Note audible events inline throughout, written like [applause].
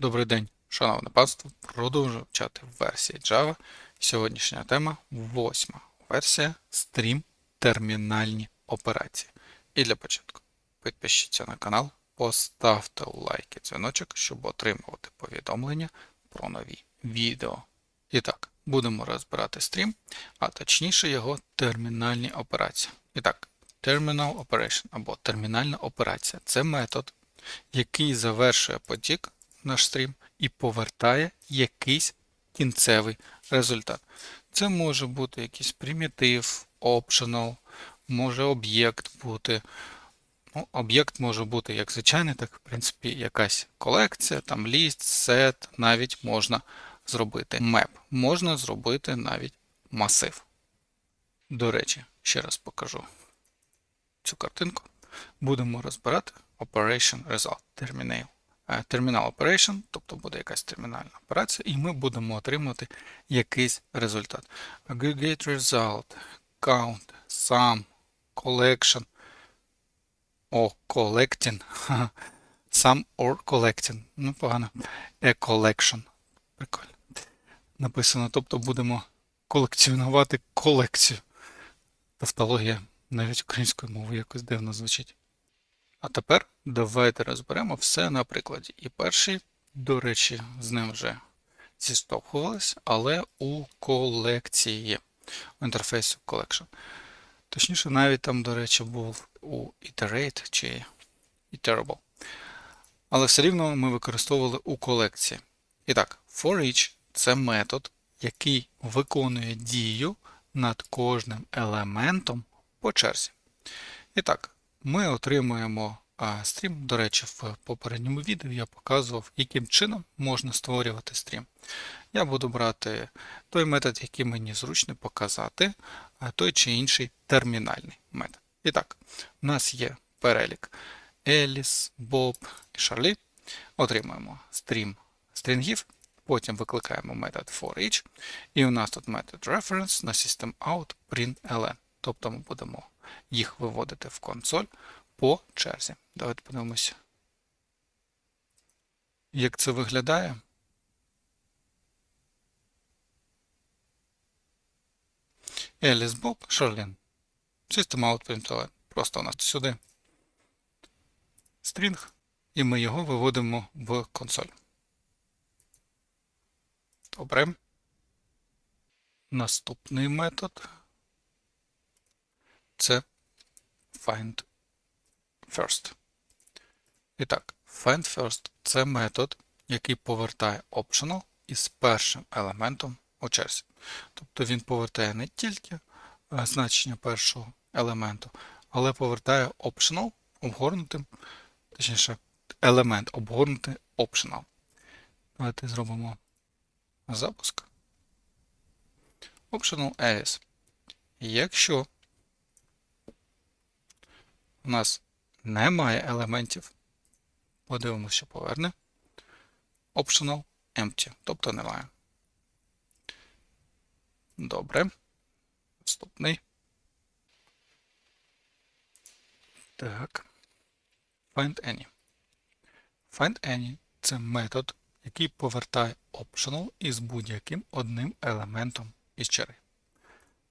Добрий день, шановне панство. Продовжую вчати версії Java. Сьогоднішня тема восьма версія стрім термінальні операції. І для початку підпишіться на канал, поставте лайк і дзвіночок, щоб отримувати повідомлення про нові відео. І так, будемо розбирати стрім, а точніше його термінальні операції. І так, Terminal Operation або термінальна операція це метод, який завершує потік наш стрім і повертає якийсь кінцевий результат. Це може бути якийсь примітив, optional, може об'єкт бути. Ну, об'єкт може бути як звичайний, так в принципі якась колекція, там ліст, сет, навіть можна зробити map, можна зробити навіть масив. До речі, ще раз покажу цю картинку. Будемо розбирати Operation Result Terminal. Е, Terminal Operation, тобто буде якась термінальна операція, і ми будемо отримати якийсь результат. Aggregate Result, Count, Sum, Collection, о, Collecting, [laughs] Sum or Collecting. Ну, погано. A Collection. Прикольно. Написано, тобто будемо колекціонувати колекцію. Тавтологія навіть українською мовою якось дивно звучить. А тепер давайте розберемо все на прикладі. І перший, до речі, з ним вже зіштовхувались, але у колекції, у інтерфейсі Collection. Точніше, навіть там, до речі, був у iterate чи iterable. Але все рівно ми використовували у колекції. І так, for each це метод, який виконує дію над кожним елементом по черзі. І так, ми отримуємо стрім. До речі, в попередньому відео я показував, яким чином можна створювати стрім. Я буду брати той метод, який мені зручно показати, той чи інший термінальний метод. І так, у нас є перелік Еліс, Боб і Шарлі. Отримуємо стрім стрінгів. Потім викликаємо метод forEach, і у нас тут метод reference на systemout println. Тобто ми будемо їх виводити в консоль по черзі. Давайте подивимося, як це виглядає. Еліс Боб, Шарлін. Systemout println. Просто у нас сюди стрінг, і ми його виводимо в консоль. Добре. Наступний метод це find first. І так, find first це метод, який повертає optional із першим елементом у черзі. Тобто він повертає не тільки е, значення першого елементу, але повертає optional обгорнутим, точніше, елемент обгорнутий optional. Давайте зробимо запуск. Optional areas. Якщо у нас немає елементів, подивимося, що поверне. Optional empty, тобто немає. Добре. Наступний. Так. Find any. Find any це метод, який повертає optional із будь-яким одним елементом із черги.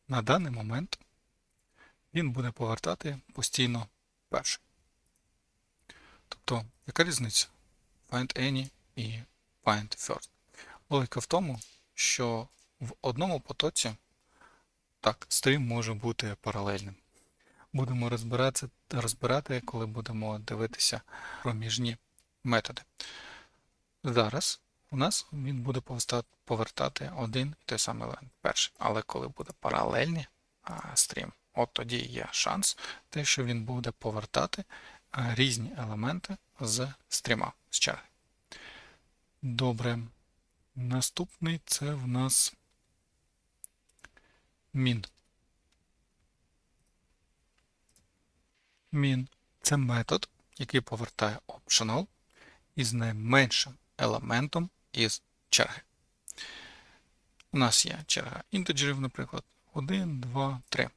На даний момент він буде повертати постійно перший. Тобто, яка різниця? Find any і find first. Логіка в тому, що в одному потоці так, стрім може бути паралельним. Будемо розбирати, розбирати, коли будемо дивитися проміжні методи. Зараз у нас він буде повертати один і той самий елемент перший. Але коли буде паралельний стрім, от тоді є шанс, те, що він буде повертати різні елементи з стріма з черги. Добре. Наступний це в нас min. Min це метод, який повертає optional із найменшим елементом із черги. У нас є черга інтеджерів, наприклад, 1, 2, 3.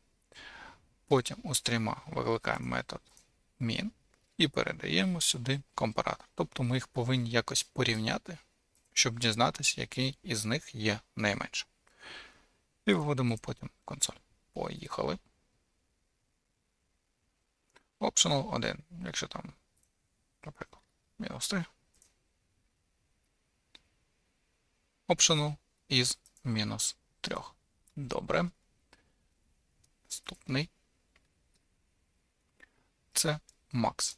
Потім у стріма викликаємо метод min і передаємо сюди компаратор. Тобто ми їх повинні якось порівняти, щоб дізнатися, який із них є найменше. І виводимо потім консоль. Поїхали. Optional 1, якщо там, наприклад, мінус 3. Optional із мінус 3. Добре. Наступний. Це max.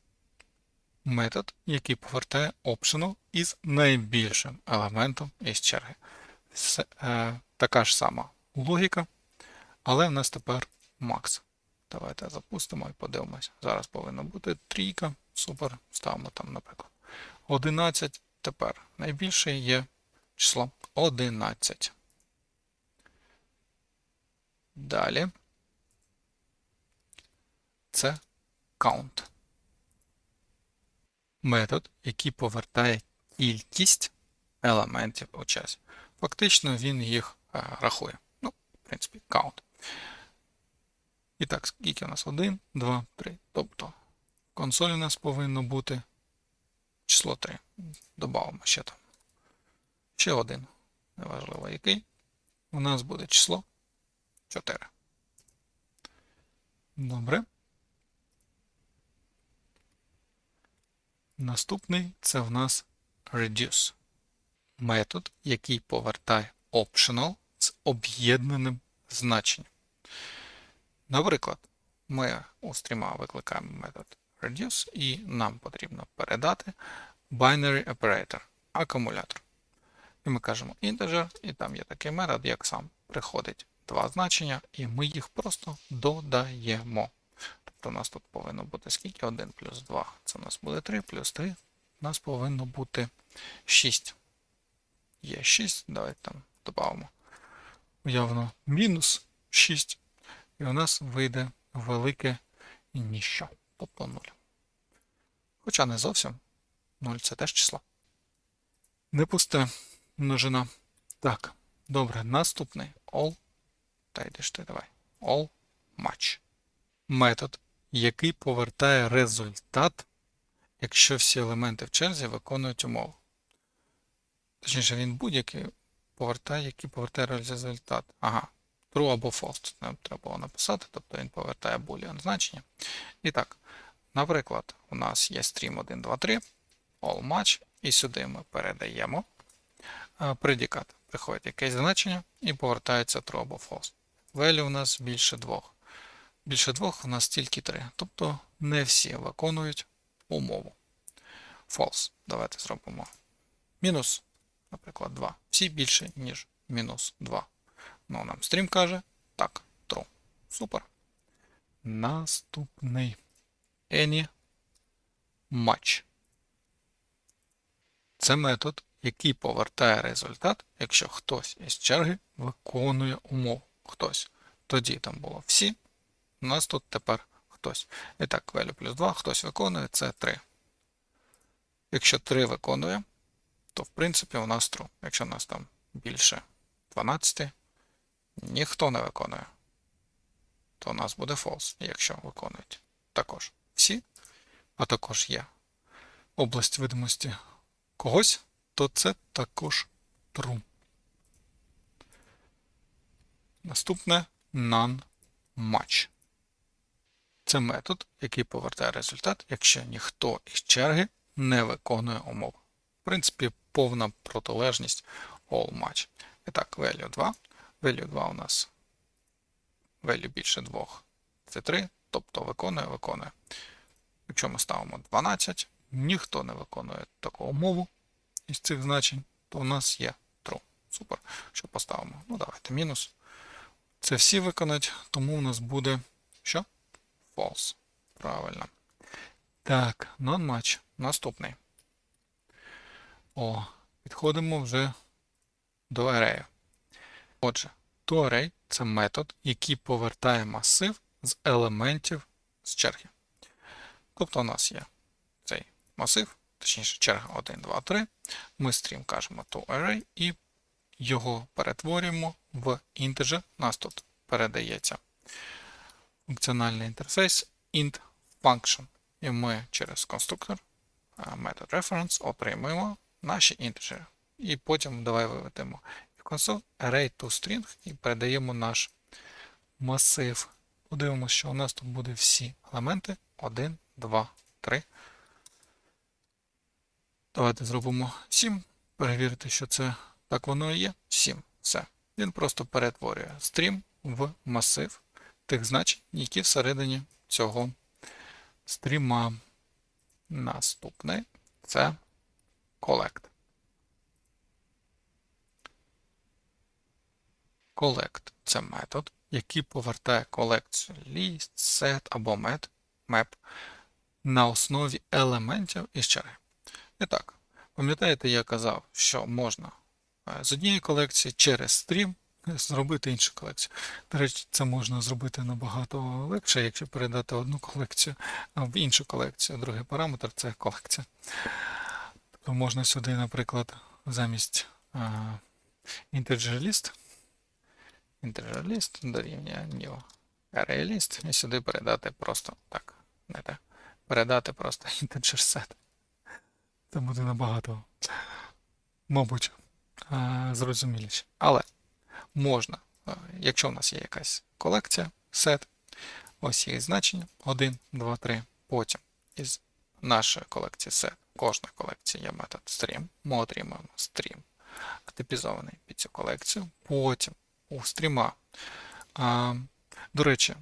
Метод, який повертає optional із найбільшим елементом із черги. Е, така ж сама логіка, але в нас тепер max. Давайте запустимо і подивимося. Зараз повинна бути трійка. Супер. Ставимо там, наприклад, 11. Тепер найбільше є число 11. Далі. Це count. Метод, який повертає кількість елементів у часі. Фактично він їх е, рахує. Ну, в принципі, count. І так, скільки у нас? 1, 2, 3. Тобто в консолі у нас повинно бути число 3. Добавимо ще там. Ще один. Неважливо який. У нас буде число 4. Добре. Наступний це в нас reduce. Метод, який повертає optional з об'єднаним значенням. Наприклад, ми у стріма викликаємо метод reduce і нам потрібно передати binary operator акумулятор. І ми кажемо integer, і там є такий метод, як сам приходить два значення, і ми їх просто додаємо. Тобто у нас тут повинно бути скільки? 1 плюс 2. Це у нас буде 3, плюс 3. У нас повинно бути 6. Є 6. Давайте там додамо. Уявно мінус 6. І у нас вийде велике ніщо. Тобто 0. Хоча не зовсім. 0 це теж число. Не пусте множина. Так, добре, наступний all. Та йдеш ти давай. All match. Метод, який повертає результат, якщо всі елементи в черзі виконують умову. Точніше, він будь-який повертає, який повертає результат. Ага. True або false. Нам треба було написати, тобто він повертає boolean значення. І так, наприклад, у нас є stream 1, 2, 3, all match, і сюди ми передаємо предикат. Приходить якесь значення і повертається true або false. Value у нас більше двох. Більше двох у нас тільки три. Тобто не всі виконують умову. False. Давайте зробимо. Мінус, наприклад, 2. Всі більше, ніж мінус 2. Ну, нам стрім каже, так, true. Супер. Наступний. Any match. Це метод, який повертає результат, якщо хтось із черги виконує умову. Хтось. Тоді там було всі. У нас тут тепер хтось. І так, value плюс 2, хтось виконує, це 3. Якщо 3 виконує, то в принципі у нас true. Якщо у нас там більше 12, ніхто не виконує, то у нас буде false, якщо виконують також всі, а також є область видимості когось, то це також true. Наступне non-match. Це метод, який повертає результат, якщо ніхто із черги не виконує умову. В принципі, повна протилежність all match. І так, value 2. Value 2 у нас value більше 2 це 3, тобто виконує, виконує. Якщо ми ставимо 12, ніхто не виконує таку умову із цих значень, то у нас є true. Супер. Що поставимо? Ну, давайте мінус. Це всі виконать, тому у нас буде що? False. Правильно. Так, non-match. Наступний. О, підходимо вже до array. Отже, toArray – це метод, який повертає масив з елементів з черги. Тобто у нас є цей масив, точніше, черга 1, 2, 3. Ми стрім кажемо toArray і його перетворюємо в інтеджер. У нас тут передається функціональний інтерфейс int function. І ми через конструктор метод reference отримуємо наші інтеджери. І потім давай виведемо в консоль array to string і передаємо наш масив. Подивимося, що у нас тут буде всі елементи 1, 2, 3. Давайте зробимо 7. Перевірити, що це так воно і є. 7. Все. Він просто перетворює стрім в масив тих значень, які всередині цього стріма. Наступний це collect. Collect це метод, який повертає колекцію list, set або met, map на основі елементів із черги. І так, пам'ятаєте, я казав, що можна е, з однієї колекції через стрім зробити іншу колекцію. До речі, це можна зробити набагато легше, якщо передати одну колекцію в іншу колекцію. Другий параметр це колекція. Тобто можна сюди, наприклад, замість integer list дорівнює new array list, і сюди передати просто так. Не так. Передати просто [laughs] set. Це буде набагато, мабуть, зрозуміліше. Але можна, якщо у нас є якась колекція, set, ось їх значення 1, 2, 3. Потім із нашої колекції set, кожної колекції є метод stream. Ми отримуємо stream типізований під цю колекцію. Потім у стріма. А, До речі,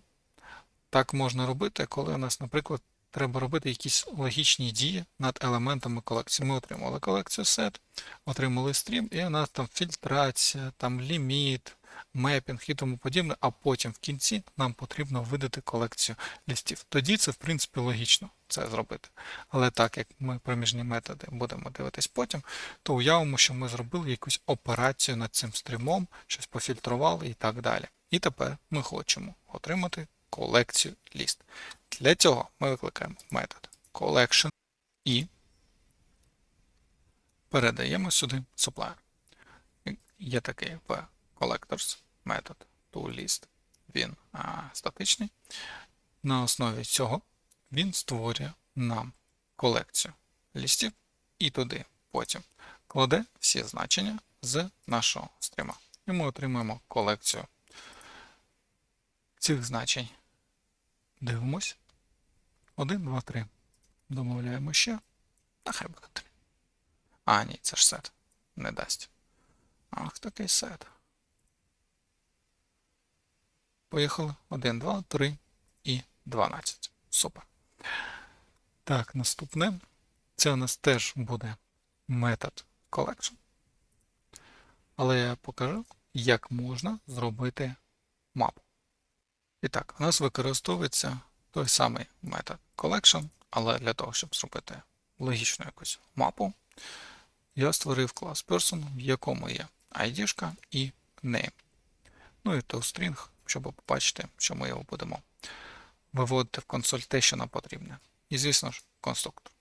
так можна робити, коли у нас, наприклад, треба робити якісь логічні дії над елементами колекції. Ми отримали колекцію set, отримали стрім, і у нас там фільтрація, там ліміт, мепінг і тому подібне, а потім в кінці нам потрібно видати колекцію листів. Тоді це, в принципі, логічно це зробити. Але так як ми проміжні методи будемо дивитись потім, то уявимо, що ми зробили якусь операцію над цим стрімом, щось пофільтрували і так далі. І тепер ми хочемо отримати колекцію ліст. Для цього ми викликаємо метод collection і передаємо сюди supplier. Є такий в collectors метод toList. Він а, статичний. На основі цього він створює нам колекцію лістів і туди потім кладе всі значення з нашого стріма. І ми отримуємо колекцію цих значень. Дивимось. 1, 2, 3. Домовляємо ще. А хай буде 3. А, ні, це ж сет. Не дасть. Ах, такий сет. Поїхали. 1, 2, 3 і 12. Супер. Так, наступне. Це у нас теж буде метод collection. Але я покажу, як можна зробити мапу. І так, у нас використовується той самий метод collection, але для того, щоб зробити логічну якусь мапу, я створив клас person, в якому є ID і name. Ну і toString, щоб побачити, що ми його будемо виводити в консоль те, що нам потрібне. І, звісно ж, конструктор.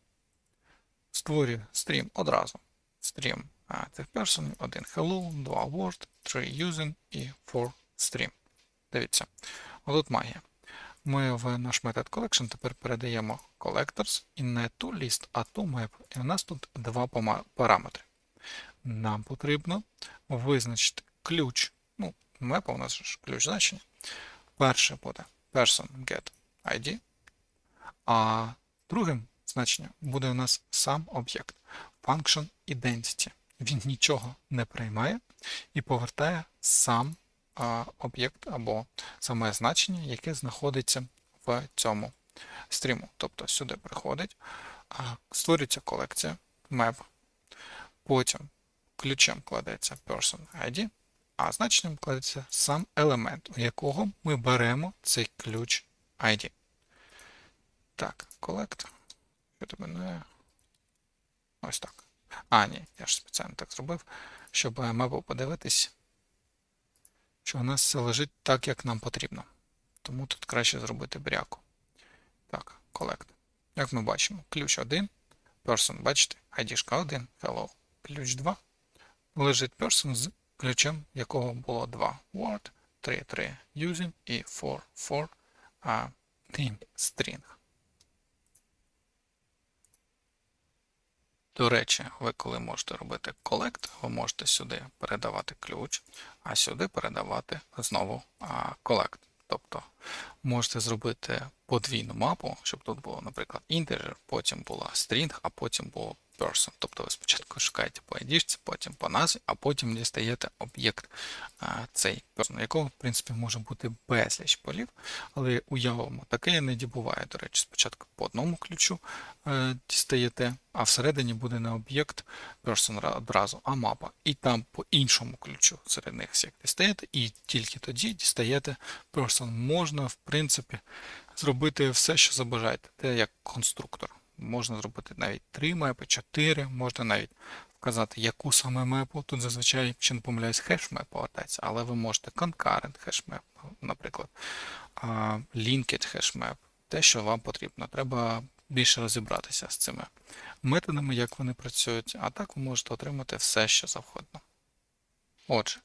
Створюю стрім одразу. Стрім цих person, один hello, два word, 3 using і 4 stream. Дивіться, отут магія. Ми в наш метод collection тепер передаємо collectors і не ту list, а ту map. І у нас тут два параметри. Нам потрібно визначити ключ. Ну, map у нас ж ключ значення. Перше буде person get ID, а другим значенням буде у нас сам об'єкт function identity. Він нічого не приймає і повертає сам об'єкт або саме значення, яке знаходиться в цьому стріму. Тобто сюди приходить, створюється колекція map, потім ключем кладеться person ID, а значенням кладеться сам елемент, у якого ми беремо цей ключ ID. Так, collect. Що тебе не. Ось так. А, ні, я ж спеціально так зробив, щоб мапу подивитись що у нас все лежить так, як нам потрібно. Тому тут краще зробити бряку. Так, collect. Як ми бачимо, ключ 1, person, бачите, ID 1, hello, ключ 2. Лежить person з ключем, якого було 2 word, 3, 3 using і 4, 4 а, name string. До речі, ви коли можете робити колект, ви можете сюди передавати ключ, а сюди передавати знову колект. Тобто можете зробити подвійну мапу, щоб тут було, наприклад, integer, потім була string, а потім було person. Тобто ви спочатку шукаєте по ID, потім по назві, а потім дістаєте об'єкт цей person, якого, в принципі, може бути безліч полів, але уявимо, таке іноді буває. До речі, спочатку по одному ключу е, дістаєте, а всередині буде не об'єкт person одразу, а мапа. І там по іншому ключу серед них всіх дістаєте, і тільки тоді дістаєте person. Можна, в принципі, зробити все, що забажаєте. Це як конструктор. Можна зробити навіть 3 мепи, 4, можна навіть вказати, яку саме мепу. Тут зазвичай, якщо не помиляюсь, хеш-меп повертається, але ви можете concurrent хеш-меп, наприклад, linked хеш-меп, те, що вам потрібно. Треба більше розібратися з цими методами, як вони працюють, а так ви можете отримати все, що завгодно. Отже,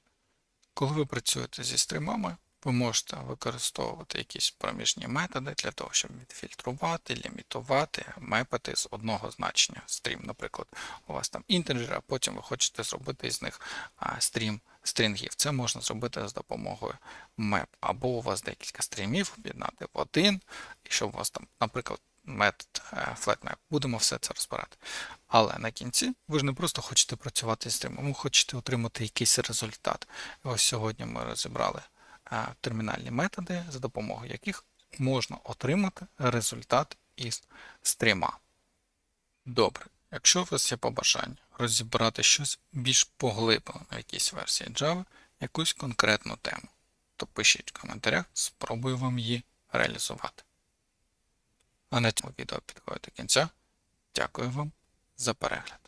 коли ви працюєте зі стрімами, ви можете використовувати якісь проміжні методи для того, щоб відфільтрувати, лімітувати, мепати з одного значення стрім. Наприклад, у вас там інтеджер, а потім ви хочете зробити з них стрім стрінгів. Це можна зробити з допомогою map. Або у вас декілька стрімів об'єднати в один, і щоб у вас там, наприклад, метод е, flatmap. Будемо все це розбирати. Але на кінці ви ж не просто хочете працювати з стрімом, ви хочете отримати якийсь результат. Ось сьогодні ми розібрали термінальні методи, за допомогою яких можна отримати результат із стріма. Добре, якщо у вас є побажання розібрати щось більш поглиблено на якійсь версії Java, якусь конкретну тему, то пишіть в коментарях, спробую вам її реалізувати. А на цьому відео підходить до кінця. Дякую вам за перегляд.